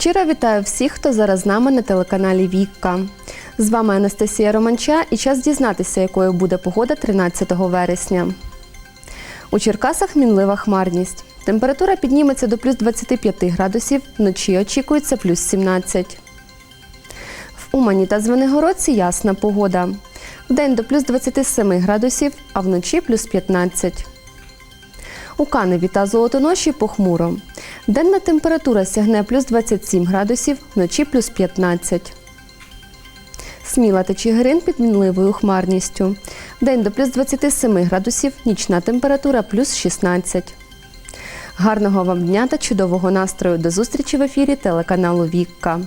Щиро вітаю всіх, хто зараз з нами на телеканалі Вікка. З вами Анастасія Романча і час дізнатися, якою буде погода 13 вересня. У Черкасах мінлива хмарність. Температура підніметься до плюс 25 градусів, вночі очікується плюс 17. В Умані та Звенигородці ясна погода. Вдень до плюс 27 градусів, а вночі плюс 15. У Каневі та Золотоноші похмуро. Денна температура сягне плюс 27 градусів, вночі плюс 15. Сміла та Чигирин під мінливою хмарністю. Вдень до плюс 27 градусів, нічна температура плюс 16. Гарного вам дня та чудового настрою. До зустрічі в ефірі телеканалу Вікка.